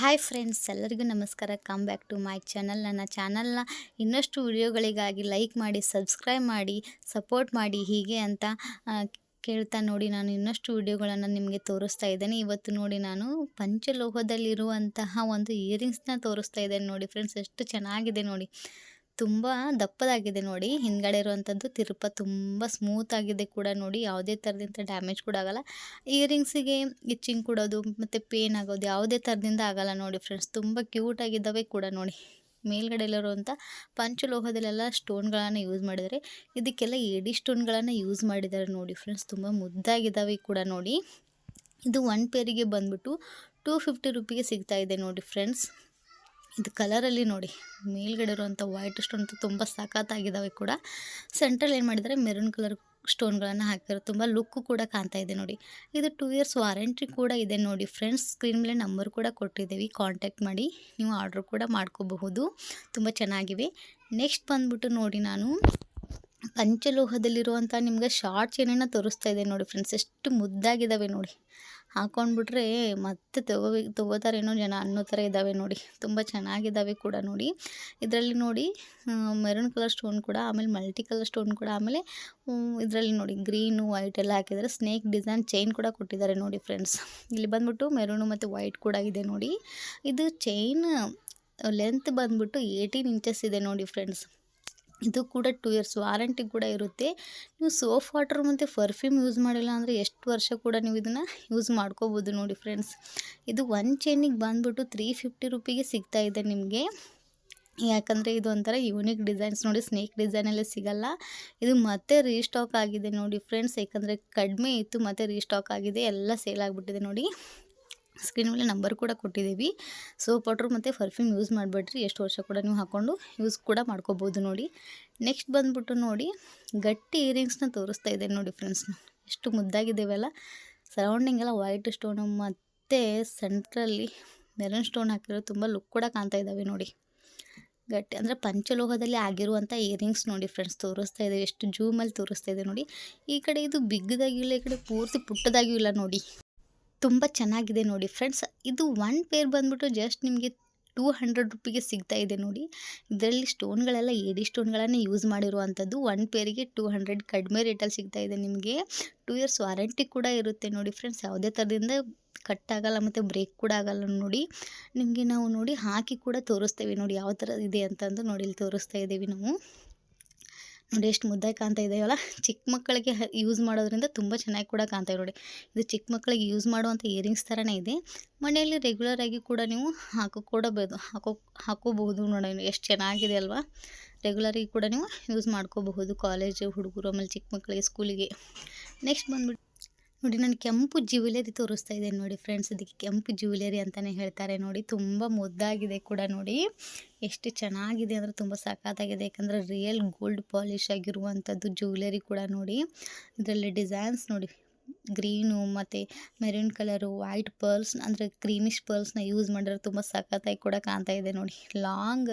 Hi friends ಎಲ್ಲರಿಗೂ ನಮಸ್ಕಾರ. Come back to my channel ನನ್ನ ಚಾನಲ್ನ ಇನ್ನಷ್ಟು ವಿಡಿಯೋಗಳಿಗಾಗಿ ಲೈಕ್ ಮಾಡಿ ಸಬ್ಸ್ಕ್ರೈಬ್ ಮಾಡಿ ಸಪೋರ್ಟ್ ಮಾಡಿ ಹೀಗೆ ಅಂತ ಕೇಳ್ತಾ ನೋಡಿ ನಾನು ಇನ್ನಷ್ಟು ವಿಡಿಯೋಗಳನ್ನು ನಿಮಗೆ ತೋರಿಸ್ತಾ ಇದ್ದೇನೆ. ಇವತ್ತು ನೋಡಿ ನಾನು ಪಂಚಲೋಹದಲ್ಲಿರುವಂತಹ ಒಂದು ಇಯರಿಂಗ್ಸ್ನ ತೋರಿಸ್ತಾ ಇದ್ದೇನೆ ನೋಡಿ ಫ್ರೆಂಡ್ಸ್ ಎಷ್ಟು ಚೆನ್ನಾಗಿದೆ ನೋಡಿ. ತುಂಬ ದಪ್ಪದಾಗಿದೆ ನೋಡಿ. ಹಿಂದ್ಗಡೆ ಇರುವಂಥದ್ದು ತಿರುಪ ತುಂಬ ಸ್ಮೂತ್ ಆಗಿದೆ ಕೂಡ ನೋಡಿ. ಯಾವುದೇ ಥರದಿಂದ ಡ್ಯಾಮೇಜ್ ಕೂಡ ಆಗಲ್ಲ. ಇಯರಿಂಗ್ಸಿಗೆ ಇಚ್ಚಿಂಗ್ ಕೊಡೋದು, ಮತ್ತು ಪೇನ್ ಆಗೋದು ಯಾವುದೇ ಥರದಿಂದ ಆಗಲ್ಲ ನೋಡಿ ಫ್ರೆಂಡ್ಸ್ ತುಂಬ ಕ್ಯೂಟ್ ಆಗಿದ್ದಾವೆ ಕೂಡ ನೋಡಿ. ಮೇಲ್ಗಡೆಯಲ್ಲಿರುವಂಥ ಪಂಚಲೋಹದಲ್ಲೆಲ್ಲ ಸ್ಟೋನ್ಗಳನ್ನು ಯೂಸ್ ಮಾಡಿದ್ದಾರೆ. ಇದಕ್ಕೆಲ್ಲ ಎಡಿ ಸ್ಟೋನ್ಗಳನ್ನು ಯೂಸ್ ಮಾಡಿದ್ದಾರೆ ನೋಡಿ ಫ್ರೆಂಡ್ಸ್ ತುಂಬ ಮುದ್ದಾಗಿದ್ದಾವೆ ಕೂಡ ನೋಡಿ. ಇದು ಒನ್ ಪೇರಿಗೆ ಬಂದ್ಬಿಟ್ಟು ಟೂ ಫಿಫ್ಟಿ ರುಪಿಗೆ ಸಿಗ್ತಾ ಇದೆ ನೋಡಿ ಫ್ರೆಂಡ್ಸ್ ಇದು ಕಲರಲ್ಲಿ ನೋಡಿ, ಮೇಲ್ಗಡೆ ಇರುವಂಥ ವೈಟ್ ಸ್ಟೋನ್ ತುಂಬ ಸಖತ್ತಾಗಿದ್ದಾವೆ ಕೂಡ. ಸೆಂಟ್ರಲ್ಲಿ ಏನು ಮಾಡಿದ್ದಾರೆ ಮೆರೂನ್ ಕಲರ್ ಸ್ಟೋನ್ಗಳನ್ನು ಹಾಕಿರೋ ತುಂಬ ಲುಕ್ಕು ಕೂಡ ಕಾಣ್ತಾ ಇದೆ ನೋಡಿ. ಇದು ಟೂ ಇಯರ್ಸ್ ವಾರಂಟಿ ಕೂಡ ಇದೆ ನೋಡಿ ಫ್ರೆಂಡ್ಸ್ ಸ್ಕ್ರೀನ್ ಮೇಲೆ ನಂಬರ್ ಕೂಡ ಕೊಟ್ಟಿದ್ದೀವಿ. ಕಾಂಟ್ಯಾಕ್ಟ್ ಮಾಡಿ, ನೀವು ಆರ್ಡ್ರ್ ಕೂಡ ಮಾಡ್ಕೋಬಹುದು. ತುಂಬ ಚೆನ್ನಾಗಿವೆ. ನೆಕ್ಸ್ಟ್ ಬಂದ್ಬಿಟ್ಟು ನೋಡಿ ನಾನು, ಪಂಚಲೋಹದಲ್ಲಿರುವಂಥ ನಿಮಗೆ ಶಾರ್ಟ್ಸ್ ಏನೇನೋ ತೋರಿಸ್ತಾ ಇದೆ ನೋಡಿ ಫ್ರೆಂಡ್ಸ್ ಎಷ್ಟು ಮುದ್ದಾಗಿದ್ದಾವೆ ನೋಡಿ. ಹಾಕೊಂಡ್ಬಿಟ್ರೆ ಮತ್ತೆ ತಗೋಬೇಕು ತಗೋತಾರೇನೋ ಜನ ಅನ್ನೋ ಥರ ಇದ್ದಾವೆ ನೋಡಿ. ತುಂಬ ಚೆನ್ನಾಗಿದ್ದಾವೆ ಕೂಡ ನೋಡಿ. ಇದರಲ್ಲಿ ನೋಡಿ ಮೆರೂನ್ ಕಲರ್ ಸ್ಟೋನ್ ಕೂಡ, ಆಮೇಲೆ ಮಲ್ಟಿ ಕಲರ್ ಸ್ಟೋನ್ ಕೂಡ, ಆಮೇಲೆ ಇದರಲ್ಲಿ ನೋಡಿ ಗ್ರೀನು ವೈಟ್ ಎಲ್ಲ ಹಾಕಿದ್ದಾರೆ. ಸ್ನೇಕ್ ಡಿಸೈನ್ ಚೈನ್ ಕೂಡ ಕೊಟ್ಟಿದ್ದಾರೆ ನೋಡಿ ಫ್ರೆಂಡ್ಸ್ ಇಲ್ಲಿ ಬಂದ್ಬಿಟ್ಟು ಮೆರೂನು ಮತ್ತು ವೈಟ್ ಕೂಡ ಇದೆ ನೋಡಿ. ಇದು ಚೈನ್ ಲೆಂತ್ ಬಂದ್ಬಿಟ್ಟು ಏಯ್ಟೀನ್ ಇಂಚಸ್ ಇದೆ ನೋಡಿ ಫ್ರೆಂಡ್ಸ್ ಇದು ಕೂಡ ಟೂ ಇಯರ್ಸ್ ವಾರಂಟಿ ಕೂಡ ಇರುತ್ತೆ. ನೀವು ಸೋಫ್ ವಾಟರ್ ಮತ್ತು ಪರ್ಫ್ಯೂಮ್ ಯೂಸ್ ಮಾಡಿಲ್ಲ ಅಂದರೆ ಎಷ್ಟು ವರ್ಷ ಕೂಡ ನೀವು ಇದನ್ನು ಯೂಸ್ ಮಾಡ್ಕೋಬೋದು ನೋಡಿ ಫ್ರೆಂಡ್ಸ್ ಇದು ಒನ್ ಚೈನಿಗೆ ಬಂದುಬಿಟ್ಟು ತ್ರೀ ಫಿಫ್ಟಿ ರುಪಿಗೆ ಸಿಗ್ತಾ ಇದೆ ನಿಮಗೆ. ಯಾಕಂದರೆ ಇದು ಒಂಥರ ಯೂನಿಕ್ ಡಿಸೈನ್ಸ್ ನೋಡಿ ಸ್ನೇಕ್ ಡಿಸೈನಲ್ಲೇ ಸಿಗಲ್ಲ. ಇದು ಮತ್ತೆ ರೀಸ್ಟಾಕ್ ಆಗಿದೆ ನೋಡಿ ಫ್ರೆಂಡ್ಸ್ ಯಾಕಂದರೆ ಕಡಿಮೆ ಇತ್ತು, ಮತ್ತೆ ರೀಸ್ಟಾಕ್ ಆಗಿದೆ, ಎಲ್ಲ ಸೇಲ್ ಆಗಿಬಿಟ್ಟಿದೆ ನೋಡಿ. ಸ್ಕ್ರೀನ್ ಮೇಲೆ ನಂಬರ್ ಕೂಡ ಕೊಟ್ಟಿದ್ದೀವಿ. ಸೋಪ್ ವಾಟ್ರ್ ಮತ್ತು ಪರ್ಫ್ಯೂಮ್ ಯೂಸ್ ಮಾಡಿಬಿಟ್ರಿ ಎಷ್ಟು ವರ್ಷ ಕೂಡ ನೀವು ಹಾಕ್ಕೊಂಡು ಯೂಸ್ ಕೂಡ ಮಾಡ್ಕೋಬೋದು ನೋಡಿ. ನೆಕ್ಸ್ಟ್ ಬಂದ್ಬಿಟ್ಟು ನೋಡಿ, ಗಟ್ಟಿ ಇಯರಿಂಗ್ಸ್ನ ತೋರಿಸ್ತಾ ಇದೆ ನೋಡಿ ಫ್ರೆಂಡ್ಸ್ ಎಷ್ಟು ಮುದ್ದಾಗಿದ್ದೇವಲ್ಲ. ಸರೌಂಡಿಂಗ್ ಎಲ್ಲ ವೈಟ್ ಸ್ಟೋನು ಮತ್ತು ಸೆಂಟ್ರಲ್ಲಿ ಮೆರನ್ ಸ್ಟೋನ್ ಹಾಕಿರೋ ತುಂಬ ಲುಕ್ ಕೂಡ ಕಾಣ್ತಾ ಇದ್ದಾವೆ ನೋಡಿ. ಗಟ್ಟಿ ಅಂದರೆ ಪಂಚಲೋಹದಲ್ಲಿ ಆಗಿರುವಂಥ ಇಯರಿಂಗ್ಸ್ ನೋಡಿ ಫ್ರೆಂಡ್ಸ್ ತೋರಿಸ್ತಾ ಇದೆ ಎಷ್ಟು ಜೂಮಲ್ಲಿ ತೋರಿಸ್ತಾ ಇದೆ ನೋಡಿ. ಈ ಕಡೆ ಇದು ಬಿಗ್ಗದಾಗಿಲ್ಲ ಈ ಕಡೆ ಪೂರ್ತಿ ಪುಟ್ಟದಾಗಿಯೂ ಇಲ್ಲ ನೋಡಿ. ತುಂಬ ಚೆನ್ನಾಗಿದೆ ನೋಡಿ ಫ್ರೆಂಡ್ಸ್. ಇದು ಒನ್ ಪೇರ್ ಬಂದ್ಬಿಟ್ಟು ಜಸ್ಟ್ ನಿಮಗೆ ಟೂ ಹಂಡ್ರೆಡ್ ರುಪಿಗೆ ಸಿಗ್ತಾ ಇದೆ ನೋಡಿ. ಇದರಲ್ಲಿ ಸ್ಟೋನ್ಗಳೆಲ್ಲ ಎಡಿ ಸ್ಟೋನ್ಗಳನ್ನು ಯೂಸ್ ಮಾಡಿರುವಂಥದ್ದು. ಒನ್ ಪೇರಿಗೆ ಟೂ ಹಂಡ್ರೆಡ್ ಕಡಿಮೆ ರೇಟಲ್ಲಿ ಸಿಗ್ತಾ ಇದೆ ನಿಮಗೆ. ಟೂ ಇಯರ್ಸ್ ವಾರಂಟಿ ಕೂಡ ಇರುತ್ತೆ ನೋಡಿ ಫ್ರೆಂಡ್ಸ್. ಯಾವುದೇ ಥರದಿಂದ ಕಟ್ ಆಗಲ್ಲ ಮತ್ತು ಬ್ರೇಕ್ ಕೂಡ ಆಗಲ್ಲ ನೋಡಿ. ನಿಮಗೆ ನಾವು ನೋಡಿ ಹಾಕಿ ಕೂಡ ತೋರಿಸ್ತೇವೆ ನೋಡಿ ಯಾವ ಥರ ಇದೆ ಅಂತಂದು ನೋಡಿ ಇಲ್ಲಿ ತೋರಿಸ್ತಾ ಇದ್ದೀವಿ ನಾವು. ನೋಡಿ ಎಷ್ಟು ಮುದ್ದಾಗಿ ಕಾಣ್ತಾ ಇದೆಯಲ್ಲ ಚಿಕ್ಕ ಮಕ್ಕಳಿಗೆ ಯೂಸ್ ಮಾಡೋದ್ರಿಂದ ತುಂಬ ಚೆನ್ನಾಗಿ ಕೂಡ ಕಾಣ್ತಾ ಇದೆ ನೋಡಿ. ಇದು ಚಿಕ್ಕ ಮಕ್ಕಳಿಗೆ ಯೂಸ್ ಮಾಡುವಂಥ ಇಯರಿಂಗ್ಸ್ ಥರನೇ ಇದೆ. ಮನೆಯಲ್ಲಿ ರೆಗ್ಯುಲರ್ ಆಗಿ ಕೂಡ ನೀವು ಹಾಕೋ ಕೊಡಬಹುದು ಹಾಕೋ, ಹಾಕೋಬಹುದು ನೋಡಿ, ಎಷ್ಟು ಚೆನ್ನಾಗಿದೆ ಅಲ್ವಾ. ರೆಗ್ಯುಲರಾಗಿ ಕೂಡ ನೀವು ಯೂಸ್ ಮಾಡ್ಕೋಬಹುದು. ಕಾಲೇಜು ಹುಡುಗರು ಆಮೇಲೆ ಚಿಕ್ಕ ಮಕ್ಕಳಿಗೆ ಸ್ಕೂಲಿಗೆ ನೆಕ್ಸ್ಟ್ ಬಂದ್ಬಿಟ್ಟು ನೋಡಿ, ನಾನು ಕೆಂಪು ಜ್ಯುವೆಲರಿ ತೋರಿಸ್ತಾ ಇದ್ದೇನೆ ನೋಡಿ ಫ್ರೆಂಡ್ಸ್. ಇದಕ್ಕೆ ಕೆಂಪು ಜ್ಯುವೆಲರಿ ಅಂತಲೇ ಹೇಳ್ತಾರೆ ನೋಡಿ. ತುಂಬ ಮುದ್ದಾಗಿದೆ ಕೂಡ ನೋಡಿ. ಎಷ್ಟು ಚೆನ್ನಾಗಿದೆ ಅಂದರೆ ತುಂಬ ಸಖತ್ತಾಗಿದೆ. ಯಾಕಂದರೆ ರಿಯಲ್ ಗೋಲ್ಡ್ ಪಾಲಿಶ್ ಆಗಿರುವಂಥದ್ದು ಜ್ಯುವೆಲರಿ ಕೂಡ ನೋಡಿ. ಇದರಲ್ಲಿ ಡಿಸೈನ್ಸ್ ನೋಡಿ. ಗ್ರೀನು ಮತ್ತು ಮೆರೂನ್ ಕಲರು, ವೈಟ್ ಪರ್ಲ್ಸ್ ಅಂದರೆ ಕ್ರೀಮಿಶ್ ಪರ್ಲ್ಸ್ನ ಯೂಸ್ ಮಾಡಿದ್ರೆ ತುಂಬ ಸಖತ್ತಾಗಿ ಕೂಡ ಕಾಣ್ತಾ ಇದೆ ನೋಡಿ. ಲಾಂಗ್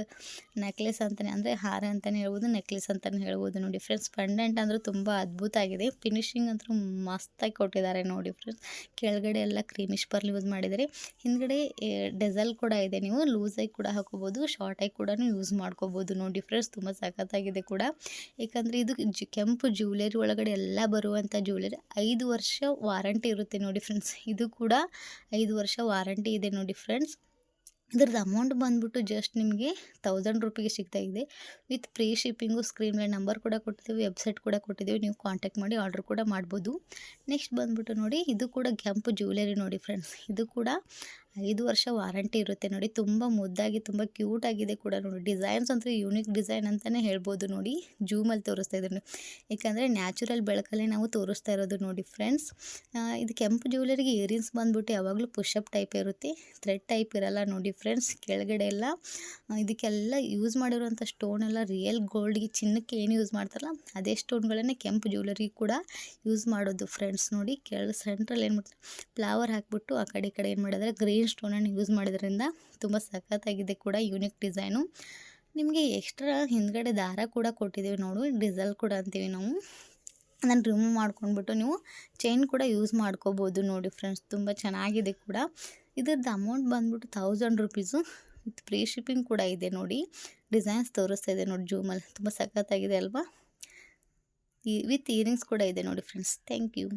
ನೆಕ್ಲೆಸ್ ಅಂತಲೇ ಅಂದರೆ ಹಾರ ಅಂತಲೇ ಹೇಳ್ಬೋದು, ನೆಕ್ಲೆಸ್ ಅಂತಲೇ ಹೇಳ್ಬೋದು ನೋಡಿ ಫ್ರೆಂಡ್ಸ್. ಪೆಂಡೆಂಟ್ ಅಂದರೆ ತುಂಬ ಅದ್ಭುತ ಆಗಿದೆ. ಫಿನಿಶಿಂಗ್ ಅಂತೂ ಮಸ್ತಾಗಿ ಕೊಟ್ಟಿದ್ದಾರೆ ನೋಡಿ ಫ್ರೆಂಡ್ಸ್. ಕೆಳಗಡೆ ಎಲ್ಲ ಕ್ರೀಮಿಶ್ ಪರ್ಲ್ ಯೂಸ್ ಮಾಡಿದ್ದಾರೆ. ಹಿಂದ್ಗಡೆ ಡೆಸಲ್ ಕೂಡ ಇದೆ ನೀವು. ಲೂಸಾಗಿ ಕೂಡ ಹಾಕೋಬೋದು, ಶಾರ್ಟಾಗಿ ಕೂಡ ಯೂಸ್ ಮಾಡ್ಕೋಬೋದು ನೋಡಿ ಫ್ರೆಂಡ್ಸ್. ತುಂಬ ಸಖತ್ತಾಗಿದೆ ಕೂಡ. ಯಾಕಂದರೆ ಇದು ಕೆಂಪು ಜ್ಯುವೆಲರಿ ಒಳಗಡೆ ಎಲ್ಲ ಬರುವಂಥ ಜ್ಯುವೆಲರಿ. ಐದು ವರ್ಷ ವಾರಂಟಿ ಇರುತ್ತೆ ನೋಡಿ ಫ್ರೆಂಡ್ಸ್ ಇದು ಕೂಡ ಐದು ವರ್ಷ ವಾರಂಟಿ ಇದೆ ನೋಡಿ ಫ್ರೆಂಡ್ಸ್ ಇದ್ರದ್ದು ಅಮೌಂಟ್ ಬಂದ್ಬಿಟ್ಟು ಜಸ್ಟ್ ನಿಮಗೆ ತೌಸಂಡ್ ರುಪಿಗೆ ಸಿಗ್ತಾ ಇದೆ. ವಿತ್ ಫ್ರೀ ಶಿಪ್ಪಿಂಗು ಸ್ಕ್ರೀನ್ ಮೇಲೆ ನಂಬರ್ ಕೂಡ ಕೊಟ್ಟಿದ್ದೀವಿ ವೆಬ್ಸೈಟ್ ಕೂಡ ಕೊಟ್ಟಿದ್ದೀವಿ. ನೀವು ಕಾಂಟ್ಯಾಕ್ಟ್ ಮಾಡಿ ಆರ್ಡ್ರ್ ಕೂಡ ಮಾಡ್ಬೋದು. ನೆಕ್ಸ್ಟ್ ಬಂದ್ಬಿಟ್ಟು ನೋಡಿ, ಇದು ಕೂಡ ಕೆಂಪು ಜ್ಯುವೆಲರಿ ನೋಡಿ ಫ್ರೆಂಡ್ಸ್ ಇದು ಕೂಡ ಐದು ವರ್ಷ ವಾರಂಟಿ ಇರುತ್ತೆ ನೋಡಿ. ತುಂಬ ಮುದ್ದಾಗಿ, ತುಂಬ ಕ್ಯೂಟ್ ಆಗಿದೆ ಕೂಡ ನೋಡಿ. ಡಿಸೈನ್ಸ್ ಅಂತೂ ಯೂನಿಕ್ ಡಿಸೈನ್ ಅಂತಲೇ ಹೇಳ್ಬೋದು ನೋಡಿ. ಜೂಮಲ್ಲಿ ತೋರಿಸ್ತಾ ಇದ್ದೀನಿ. ಯಾಕಂದರೆ ನ್ಯಾಚುರಲ್ ಬೆಳಕಲ್ಲೇ ನಾವು ತೋರಿಸ್ತಾ ಇರೋದು ನೋಡಿ ಫ್ರೆಂಡ್ಸ್. ಇದು ಕೆಂಪು ಜ್ಯುವೆಲರಿಗೆ ಇಯರಿಂಗ್ಸ್ ಬಂದ್ಬಿಟ್ಟು ಯಾವಾಗಲೂ ಪುಷಪ್ ಟೈಪ್ ಇರುತ್ತೆ. ಥ್ರೆಡ್ ಟೈಪ್ ಇರಲ್ಲ ನೋಡಿ ಫ್ರೆಂಡ್ಸ್, ಕೆಳಗಡೆ ಎಲ್ಲ. ಇದಕ್ಕೆಲ್ಲ ಯೂಸ್ ಮಾಡಿರುವಂಥ ಸ್ಟೋನ್ ಎಲ್ಲ ರಿಯಲ್ ಗೋಲ್ಡ್ಗೆ ಚಿನ್ನಕ್ಕೆ ಏನು ಯೂಸ್ ಮಾಡ್ತಾರಲ್ಲ, ಅದೇ ಸ್ಟೋನ್ಗಳನ್ನೇ ಕೆಂಪು ಜ್ಯುವೆಲರಿಗೆ ಕೂಡ ಯೂಸ್ ಮಾಡೋದು ಫ್ರೆಂಡ್ಸ್ ನೋಡಿ. ಕೆಳ ಸೆಂಟ್ರಲ್ಲಿ ಏನು ಮಾಡ್ತಾರೆ ಫ್ಲವರ್ ಹಾಕ್ಬಿಟ್ಟು ಆ ಕಡೆ ಕಡೆ ಏನು ಮಾಡಿದ್ರೆ ಗ್ರೀನ್ ಸ್ಟೋನನ್ನು ಯೂಸ್ ಮಾಡಿದ್ರಿಂದ ತುಂಬ ಸಖತ್ತಾಗಿದೆ ಕೂಡ ಯೂನಿಕ್ ಡಿಸೈನು. ನಿಮಗೆ ಎಕ್ಸ್ಟ್ರಾ ಹಿಂದ್ಗಡೆ ದಾರ ಕೂಡ ಕೊಟ್ಟಿದ್ದೀವಿ ನೋಡು, ಡಿಸಲ್ ಕೂಡ ಅಂತೀವಿ ನಾವು. ಅದನ್ನು ರಿಮೂವ್ ಮಾಡ್ಕೊಂಡ್ಬಿಟ್ಟು ನೀವು ಚೈನ್ ಕೂಡ ಯೂಸ್ ಮಾಡ್ಕೋಬೋದು ನೋಡಿ ಫ್ರೆಂಡ್ಸ್ ತುಂಬ ಚೆನ್ನಾಗಿದೆ ಕೂಡ. ಇದ್ರದ್ದು ಅಮೌಂಟ್ ಬಂದ್ಬಿಟ್ಟು thousand rupees with free shipping ಕೂಡ ಇದೆ ನೋಡಿ. ಡಿಸೈನ್ಸ್ ತೋರಿಸ್ತಾ ಇದೆ ನೋಡಿ ಜೂಮಲ್ಲಿ ತುಂಬ ಸಖತ್ತಾಗಿದೆ ಅಲ್ವಾ? ವಿತ್ ಇಯರಿಂಗ್ಸ್ ಕೂಡ ಇದೆ ನೋಡಿ ಫ್ರೆಂಡ್ಸ್ ಥ್ಯಾಂಕ್ ಯು